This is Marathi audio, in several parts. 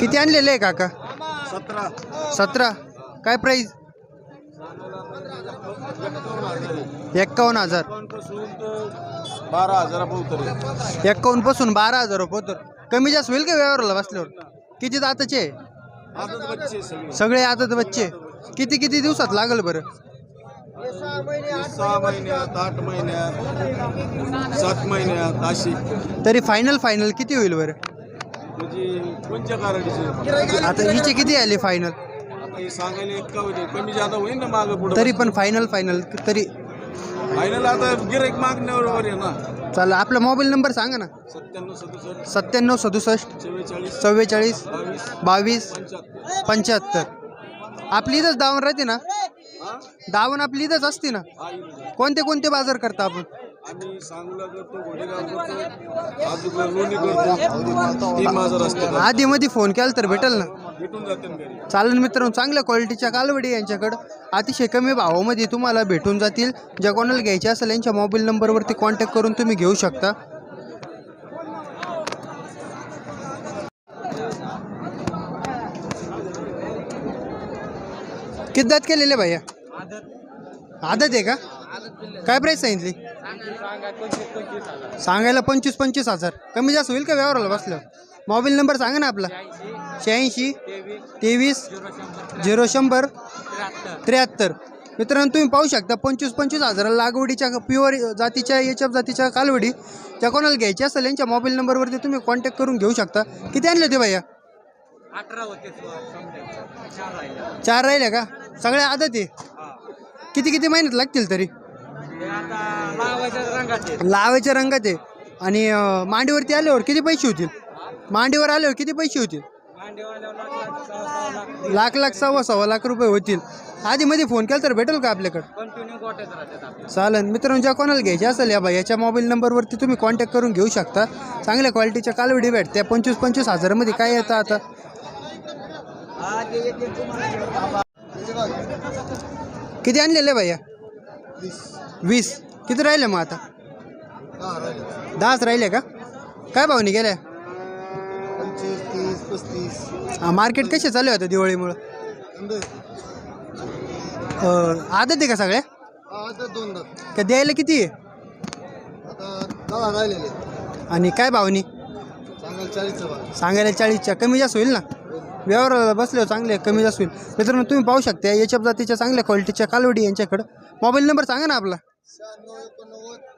किती आणलेले आहे काका? सतरा. सतरा. काय प्राईज एक्कावन्न हजार. बारा हजारापर्यंत एक्कावन्नपासून बारा हजार रुपये तर. कमी जास्त होईल का व्यवहाराला बसल्यावर? किती दाताचे? आहे? आता बच्चे सगळे. सगळे किती किती दिवसात लागल बरं? सहा महिन्यात आठ महिन्यात सात महिन्यात अशी. तरी फायनल फायनल किती होईल बरं? म्हणजे कोणत्या काराडीचे आता हिचे किती आले फायनल आता हे सांगायला एक्कावन्न आहे. कमी जादा होईल ना मागं पुढे? तरी पण फायनल फायनल तरी. फायनल आता गिराईक मागण्यावर आहे ना? चालेल आपला मोबाईल नंबर सांगा ना. सत्त्याण्णव सदुसष्ट. सत्त्याण्णव सदुसष्ट. चव्वेचाळीस. बावीस. पंच्याहत्तर. आपली इथंच दावण राहते ना? दावण आपली इथंच असते ना. कोणते कोणते बाजार करता आपण? आम्ही सांगोला करतो घोडेगाव करतो अजून लोणी करतो. तीन बाजार असतात आधी मध्ये फोन केला तर भेटेल ना? भेटून जाते ना घरी. चालेल मित्रांनो चांगल्या क्वालिटीच्या कालवडी यांच्याकडं. अतिशय कमी भावामध्ये तुम्हाला भेटून जातील. ज्या कोणाला घ्यायच्या असेल यांच्या मोबाईल नंबरवरती कॉन्टॅक्ट करून तुम्ही घेऊ शकता. किती दात केलेले भैया? आदत? आहे का? काय प्राईस सांगितली? सांगायला पंचवीस पंचवीस हजार. कमी जास्त होईल का व्यवहाराला बसलं मोबाईल नंबर सांगा ना आपला. शहाऐंशी तेवीस झिरो शंभर त्र्याहत्तर. मित्रांनो तुम्ही पाहू शकता पंचवीस पंचवीस हजार लागवडीच्या प्युअर जातीच्या याच्या जातीच्या कालवडी ज्या कोणाला घ्यायच्या असेल यांच्या मोबाईल नंबरवरती तुम्ही कॉन्टॅक्ट करून घेऊ शकता. किती आणले होते भैया? चार राहिले का? सगळे आदत आहे. किती किती महिन्यात लागतील तरी? लावायच्या रंगात आहे. आणि मांडीवरती आल्यावर किती पैसे होतील? मांडीवर आल्यावर किती पैसे होतील? लाख लाख सव्वा सव्वा लाख रुपये होतील. आधी मध्ये फोन केला तर भेटेल का आपल्याकडं? चालेल. मित्रांनो ज्या कोणाला घ्यायचे असेल या बाई याच्या मोबाईल नंबरवरती तुम्ही कॉन्टॅक्ट करून घेऊ शकता. चांगल्या क्वालिटीच्या कालवडी भेटत्या पंचवीस पंचवीस हजारामध्ये काय येतं आता? किती आणलेले भैया? वीस. किती राहिले मग आता? दहाच राहिले का? काय भावनी गेल्या पंचवीस तीस पस्तीस. हा, मार्केट कसे चालू आहे दिवाळीमुळं? आदत आहे का सगळ्या का द्यायला किती आहे? आणि काय भावनी? सांगायला चाळीसच्या. कमी जास्त होईल ना? व्यवहाराला बसल्यावर चांगले कमी जास्त होईल मित्रांनो तुम्ही पाहू शकता याच्या जातीच्या चांगल्या क्वालिटीच्या कालवडी यांच्याकडं. मोबाईल नंबर सांगा ना आपला.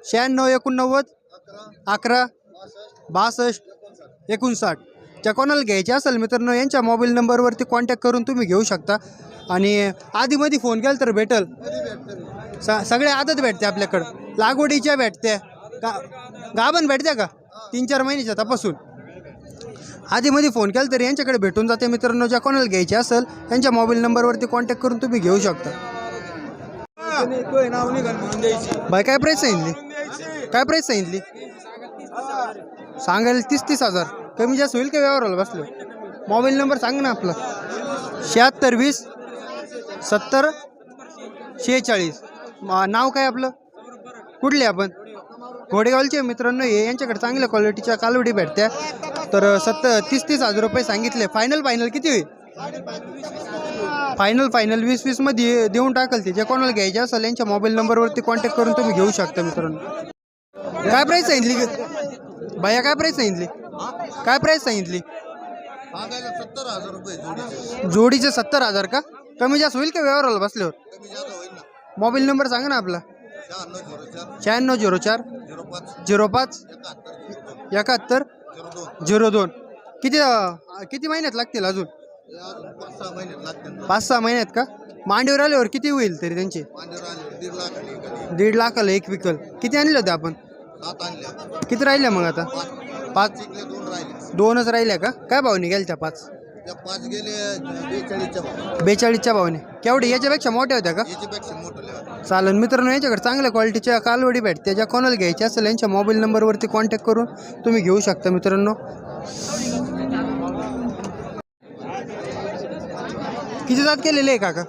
शहाण्णव एकोणनव्वद अकरा अकरा बासष्ट एकोणसाठ. ज्या कोणाला घ्यायचे असेल मित्रांनो यांच्या मोबाईल नंबरवरती कॉन्टॅक्ट करून तुम्ही घेऊ शकता. आणि आधीमध्ये फोन केला तर भेटल. स सगळे आदत भेटते आपल्याकडं. लागवडीच्या भेटते. गा गाभण भेटते का? तीन चार महिन्याच्या तपासून. आधीमध्ये फोन केला तरी यांच्याकडे भेटून जाते मित्रांनो. ज्या कोणाला घ्यायचे असेल त्यांच्या मोबाईल नंबरवरती कॉन्टॅक्ट करून तुम्ही घेऊ शकता. बाय काय प्राईस सांगितली काय प्राईस सांगितली सांगायला तीस तीस हजार. कमी जास्त होईल का व्यवहाराला बसलो? मोबाईल नंबर सांग ना आपला. शहात्तर वीस सत्तर शेहेचाळीस. नाव काय आपलं? कुठले आपण? घोडेगावचे मित्रांनो हे यांच्याकडे चांगल्या क्वालिटीच्या कालवडी भेटत्या. तर सत्तर तीस तीस हजार रुपये सांगितले. फायनल फायनल किती होईल? फायनल फायनल वीस वीसमध्ये देऊन टाकल ते. जे कोणाला घ्यायचे असेल यांच्या मोबाईल नंबरवरती कॉन्टॅक्ट करून तुम्ही घेऊ शकता मित्रांनो. काय प्राईस सांगितली भैया काय प्राईस सांगितली? काय प्राईस सांगितली? सत्तर हजार रुपये जोडीचे सत्तर हजार का? कमी जास्त होईल का व्यवहाराला बसल्यावर? मोबाईल नंबर सांगा ना आपला. शहाण्णव झिरो चार. झिरो पाच. एकाहत्तर. झिरो दोन. किती किती महिन्यात लागतील अजून? पाच सहा महिन्यात का? मांडीवर आल्यावर किती होईल तरी त्यांचे? दीड लाख आले एक विकल. किती आणले होते आपण? किती राहिले मग आता? पाच. दोनच राहिल्या का? काय भाव निघाल त्या पाच? पाच गेले बेचाळीसच्या भाव बेचाळीसच्या भावने. केवढे? याच्यापेक्षा मोठ्या होत्या का? चालेल मित्रांनो याच्याकडे चांगल्या क्वालिटीच्या कालवडी भेटते ज्या कोणाला घ्यायच्या असेल यांच्या मोबाईल नंबरवरती कॉन्टॅक्ट करून तुम्ही घेऊ शकता मित्रांनो. किती दात केलेले आहे काका?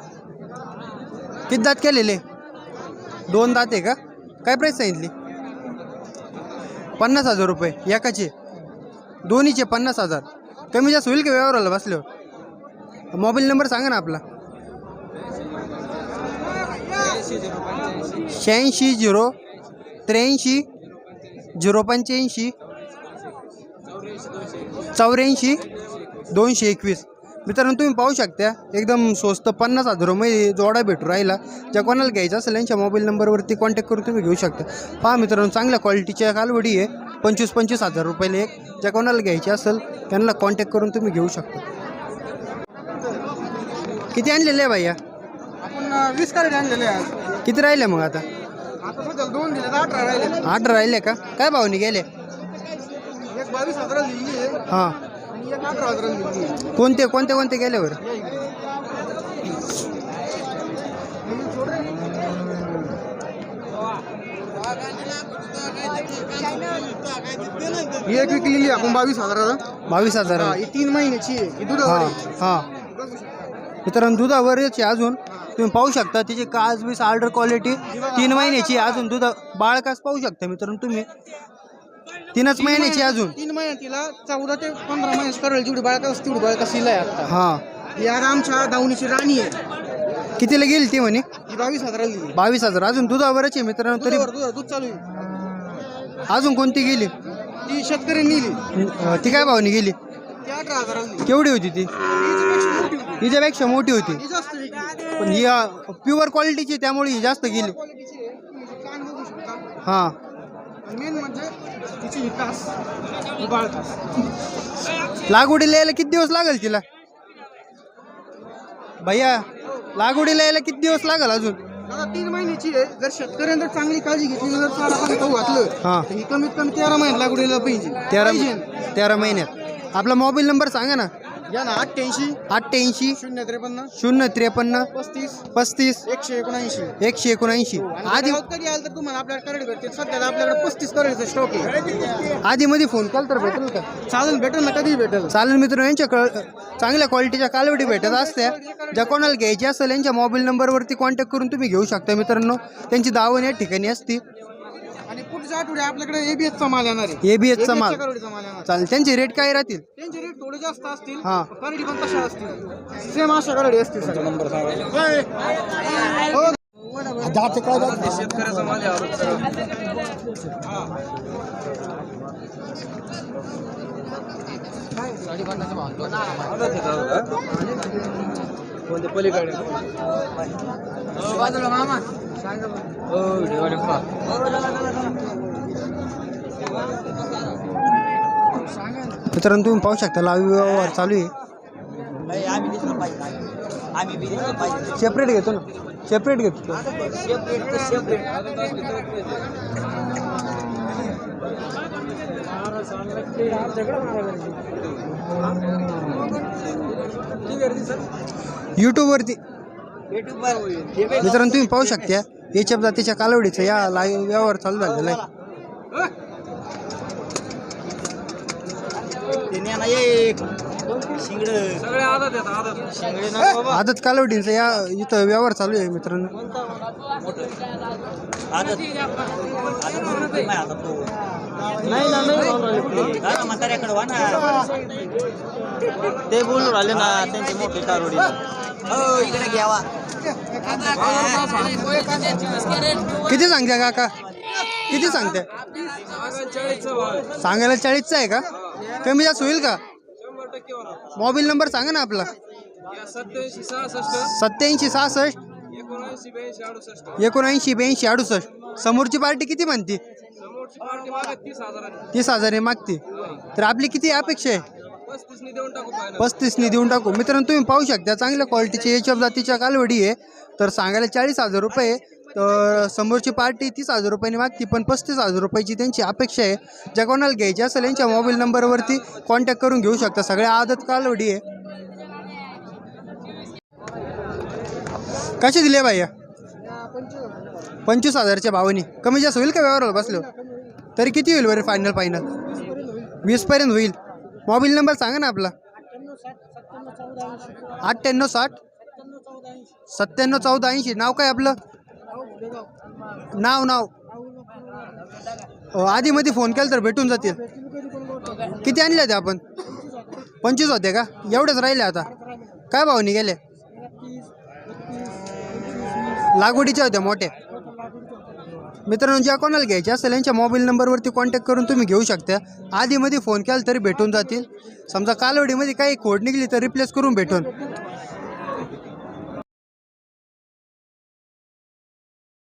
किती दात केलेले? दोन दात आहे का? काय प्राईस सांगितली? पन्नास हजार रुपये. एकाचे? दोन्हीचे पन्नास हजार. कमी जास्त होईल का व्यवहाराला बसल्यावर? मोबाईल नंबर सांगा ना आपला. शहाऐंशी झिरो त्र्याऐंशी झिरो पंच्याऐंशी चौऱ्याऐंशी दोनशे एकवीस. मित्रांनो तुम्ही पाहू शकता एकदम स्वस्त पन्नास हजार रुपये जोडा भेटू राहिला. ज्या कोणाला घ्यायचा असेल यांच्या मोबाईल नंबरवरती कॉन्टॅक्ट करून तुम्ही घेऊ शकता. पहा मित्रांनो चांगल्या क्वालिटीच्या कालवडी आहे. पंचवीस पंचवीस हजार रुपयाला एक. ज्या कोणाला घ्यायची असेल त्यांना कॉन्टॅक्ट करून तुम्ही घेऊ शकता. किती आणलेले आहे भैया? वीस कार्ड आणलेले आज. किती राहिले मग आता? आता सध्या दोन दिले अठरा राहिले. आठ राहिले का? काय भावनी गेले एक बावीस हजाराला दिली आहे. हां. आणि एक अठरा हजाराला दिली आहे. कोणते कोणते कोणते गेले बरं? ही एक विकलेली आहे आपण बावीस हजाराला. बावीस हजार हा, ही तीन महिन्याची आहे ही हां दुधावर आहे. हां. मित्रांनो दुधावरच आहे अजून. तुम्ही पाहू शकता तिची कास बीस ऑर्डर क्वालिटी तीन महिन्याची अजून दुधा बाळकास पाहू शकता मित्रांनो तुम्ही. तीनच महिन्याची अजून. तीन महिन्यात तिला चौदा ते पंधरा महिने करेल जेवढी बाळका तेवढी बाळका शिला आहे आता. हां. ही आरामच्या दावणीची राणी आहे. कितीला गेली ती म्हणे? ही बावीस हजाराला दिली बावीस हजार. अजून दुधावरच आहे मित्रांनो तरी. दुधावर दुधावर दूध चालू आहे. अजून कोणती गेली? ती शेतकऱ्यांनी नेली. अं, ती काय भावनी गेली? ती अठरा हजाराला दिली केवढी होती ती? हिच्यापेक्षा मोठी होती. हिच्यापेक्षा मोठी होती. पण ही प्युअर क्वालिटीची त्यामुळे ही जास्त गेली. हां. मेन म्हणजे लागवडीला यायला किती दिवस लागेल तिला? भैया लागवडीला यायला किती दिवस लागेल अजून? आता तीन महिन्याची आहे. जर शेतकऱ्यांनी चांगली काळजी घेतली जर चारा पाणी खाऊ घातलं तर ही कमीत कमी तेरा महिन्यात लागवडीला पाहिजे. तेरा. तेरा महिन्यात. आपला मोबाईल नंबर सांगा ना. या ना अठ्ठ्याऐंशी अठ्ठ्याऐंशी शून्य त्रेपन्न? शून्य त्रेपन्न. पस्तीस? पस्तीस. एकशे एकोणऐंशी. एकशे एकोणऐंशी. आणि आधी गावात कधी आलं तर तुम्हाला आपल्याला करड भेटते. सध्या आपल्याकडे पस्तीस करोडचा स्टॉक आहे. आधीमध्ये फोन केला तर भेटेल का? चालेल भेटेल ना कधी भेटेल. चालेल मित्र यांच्याकडं चांगल्या क्वालिटीच्या कालवडी भेटत असत्या. ज्या कोणाला घ्यायची असेल यांच्या मोबाईल नंबरवरती कॉन्टॅक्ट करून तुम्ही घेऊ शकता मित्रांनो. त्यांची दावण या ठिकाणी असते. आणि पुढच्या आठवड्यात आपल्याकडे एबीएसचा माल येणार आहे. चा माल. ABS च्या करोडीचा माल येणार चालेल. त्यांचे रेट काय राहतील? त्यांचे रेट थोडे जास्त असतील. हां. करडी पण तशा असतील. सेम अशा करडी असतील सगळ्या. माल पलीकडे? मामा. मित्रांनो तुम्ही पाहू शकता लाईव्ह व्यवहार चालू आहे. सेपरेट घेतो ना. सेपरेट घेतो. यूट्यूबवरती मित्रांनो तुम्ही पाहू शकता याच्या जातीच्या कालवडीचा या लाईव्ह व्यवहार चालू झालेला आहे. सगळे आदत आहेत आदत आदत कालवडींचा या इथं व्यवहार चालू आहे मित्रांनो. ते बोलून राहिले ना त्यांची मोठी कारोडी किती सांगते काका? किती सांगते? सांगायला चाळीसचा आहे का? कमी जास्त होईल का? मोबाईल नंबर सांगा ना आपला. सत्याऐंशी सहासष्ट. एकोणऐंशी ब्याऐंशी अडुसष्ट. समोरची पार्टी किती म्हणते? तीस हजारांनी हजार मागते. तर आपली किती अपेक्षा आहे? पस्तीसनी देऊन टाकू. पस्तीसनी देऊन टाकू मित्रांनो तुम्ही पाहू शकता चांगल्या क्वालिटीची एच एफ जातीच्या कालवडी आहे. तर सांगायला चाळीस हजार रुपये तर समोरची पार्टी तीस हजार रुपयांनी मागती पण पस्तीस हजार रुपयाची त्यांची अपेक्षा आहे. ज्या कोणाला घ्यायची असेल यांच्या मोबाईल नंबरवरती कॉन्टॅक्ट करून घेऊ शकता. सगळ्या आदत कालवडी आहे. कशी दिले भैया पंचवीस हजारच्या भावानी. कमी जास्त होईल का व्यवहाराला बसलो? तरी किती होईल बरं फायनल फायनल वीसपर्यंत होईल. मोबाईल नंबर सांगा ना आपला. अठ्ठ्याण्णव साठ सत्त्याण्णव चौदा ऐंशी. नाव काय आपलं? नाव नाव. आधी आधीमध्ये फोन केला तर भेटून जातील. किती आणले होते आपण? पंचवीस होते का? एवढेच राहिले आता. काय भाव निघाले? लागवडीच्या होत्या मोठ्या. मित्रांनो ज्या कोणाला घ्यायचे असेल यांच्या मोबाईल नंबरवरती कॉन्टॅक्ट करून तुम्ही घेऊ शकता. आधीमध्ये फोन केला तरी भेटून जातील. समजा कालवडीमध्ये काही खोड निघली तर रिप्लेस करून भेटून.